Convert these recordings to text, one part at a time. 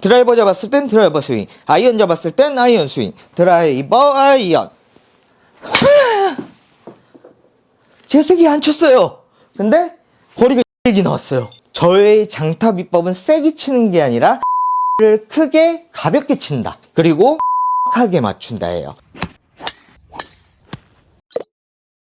드라이버 잡았을 땐 드라이버 스윙, 아이언 잡았을 땐 아이언 스윙, 드라이버 아이언. 제 세기 안 쳤어요. 근데 거리가 얘기 나왔어요. 저의 장타 비법은 세게 치는 게 아니라 를 크게 가볍게 친다. 그리고 하게 맞춘다예요.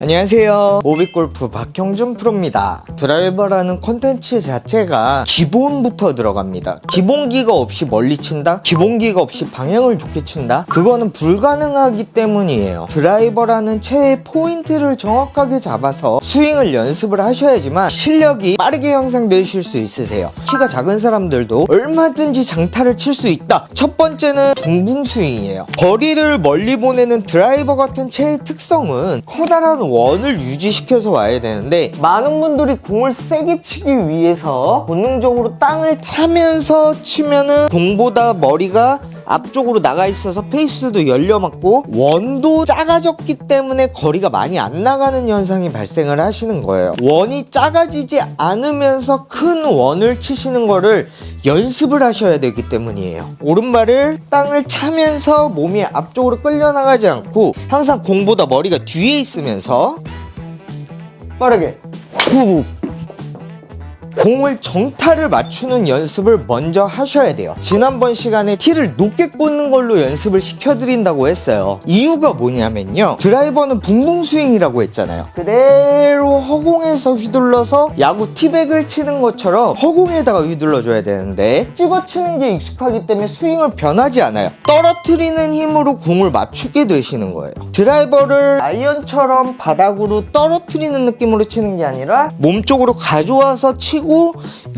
안녕하세요. 오빅골프 박형준 프로입니다. 드라이버라는 콘텐츠 자체가 기본부터 들어갑니다. 기본기가 없이 멀리 친다? 기본기가 없이 방향을 좋게 친다? 그거는 불가능하기 때문이에요. 드라이버라는 채의 포인트를 정확하게 잡아서 스윙을 연습을 하셔야지만 실력이 빠르게 향상되실 수 있으세요. 키가 작은 사람들도 얼마든지 장타를 칠 수 있다. 첫 번째는 둥붕 스윙이에요. 거리를 멀리 보내는 드라이버 같은 채의 특성은 커다란 원을 유지시켜서 와야 되는데 많은 분들이 공을 세게 치기 위해서 본능적으로 땅을 차면서 치면은 공보다 머리가 앞쪽으로 나가 있어서 페이스도 열려 맞고 원도 작아졌기 때문에 거리가 많이 안 나가는 현상이 발생을 하시는 거예요. 원이 작아지지 않으면서 큰 원을 치시는 거를 연습을 하셔야 되기 때문이에요. 오른발을 땅을 차면서 몸이 앞쪽으로 끌려 나가지 않고 항상 공보다 머리가 뒤에 있으면서 빠르게 훅 공을 정타를 맞추는 연습을 먼저 하셔야 돼요. 지난번 시간에 티를 높게 꽂는 걸로 연습을 시켜드린다고 했어요. 이유가 뭐냐면요. 드라이버는 붕붕 스윙이라고 했잖아요. 그대로 허공에서 휘둘러서 야구 티백을 치는 것처럼 허공에다가 휘둘러줘야 되는데 찍어치는 게 익숙하기 때문에 스윙을 변하지 않아요. 떨어뜨리는 힘으로 공을 맞추게 되시는 거예요. 드라이버를 아이언처럼 바닥으로 떨어뜨리는 느낌으로 치는 게 아니라 몸쪽으로 가져와서 치고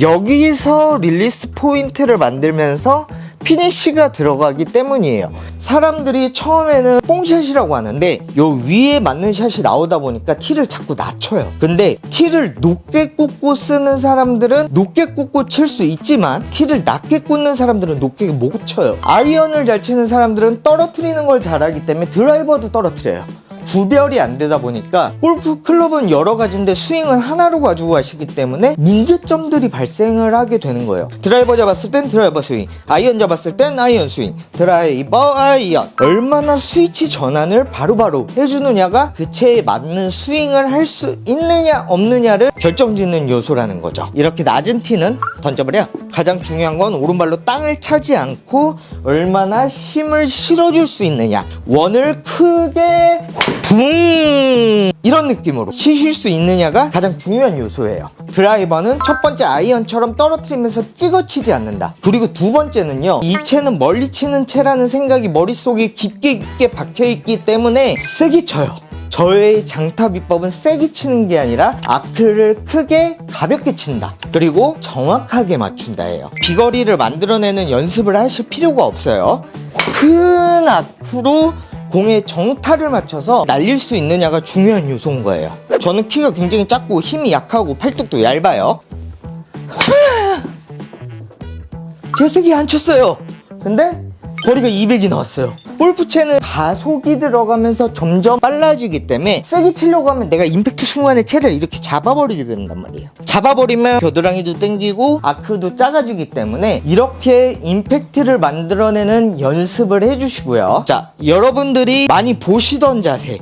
여기서 릴리스 포인트를 만들면서 피니쉬가 들어가기 때문이에요. 사람들이 처음에는 뽕샷이라고 하는데 요 위에 맞는 샷이 나오다 보니까 티를 자꾸 낮춰요. 근데 티를 높게 꽂고 쓰는 사람들은 높게 꽂고 칠 수 있지만 티를 낮게 꽂는 사람들은 높게 못 쳐요. 아이언을 잘 치는 사람들은 떨어뜨리는 걸 잘하기 때문에 드라이버도 떨어뜨려요. 구별이 안 되다 보니까 골프 클럽은 여러 가지인데 스윙은 하나로 가지고 가시기 때문에 문제점들이 발생을 하게 되는 거예요. 드라이버 잡았을 땐 드라이버 스윙, 아이언 잡았을 땐 아이언 스윙, 드라이버 아이언. 얼마나 스위치 전환을 바로바로 해주느냐가 그 채에 맞는 스윙을 할 수 있느냐 없느냐를 결정짓는 요소라는 거죠. 이렇게 낮은 티는 던져버려. 가장 중요한 건 오른발로 땅을 차지 않고 얼마나 힘을 실어줄 수 있느냐. 원을 크게 붕 이런 느낌으로 치실 수 있느냐가 가장 중요한 요소예요. 드라이버는 첫 번째 아이언처럼 떨어뜨리면서 찍어치지 않는다. 그리고 두 번째는요. 이 채는 멀리 치는 채라는 생각이 머릿속에 깊게 깊게 박혀있기 때문에 세게 쳐요. 저의 장타 비법은 세게 치는 게 아니라 아크를 크게 가볍게 친다. 그리고 정확하게 맞춘다예요. 비거리를 만들어내는 연습을 하실 필요가 없어요. 큰 아크로 공의 정타를 맞춰서 날릴 수 있느냐가 중요한 요소인 거예요. 저는 키가 굉장히 작고 힘이 약하고 팔뚝도 얇아요. 제 세기 안 쳤어요. 근데 거리가 200이 나왔어요. 골프채는 가속이 들어가면서 점점 빨라지기 때문에 세게 치려고 하면 내가 임팩트 순간에 채를 이렇게 잡아버리게 된단 말이에요. 잡아버리면 겨드랑이도 땡기고 아크도 작아지기 때문에 이렇게 임팩트를 만들어내는 연습을 해주시고요. 자, 여러분들이 많이 보시던 자세.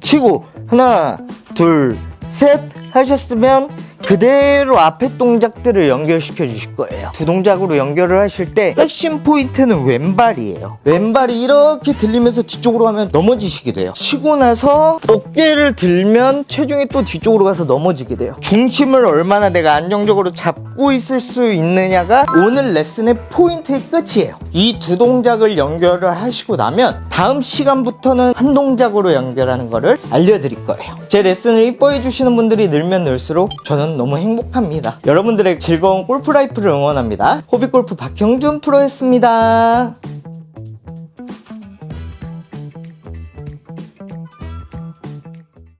치고 하나, 둘, 셋 하셨으면 그대로 앞에 동작들을 연결시켜 주실 거예요. 두 동작으로 연결을 하실 때 핵심 포인트는 왼발이에요. 왼발이 이렇게 들리면서 뒤쪽으로 가면 넘어지시게 돼요. 치고 나서 어깨를 들면 체중이 또 뒤쪽으로 가서 넘어지게 돼요. 중심을 얼마나 내가 안정적으로 잡고 있을 수 있느냐가 오늘 레슨의 포인트의 끝이에요. 이 두 동작을 연결을 하시고 나면 다음 시간부터는 한 동작으로 연결하는 거를 알려드릴 거예요. 제 레슨을 이뻐해 주시는 분들이 늘면 늘수록 저는 너무 행복합니다. 여러분들의 즐거운 골프 라이프를 응원합니다. 호비골프 박형준 프로였습니다.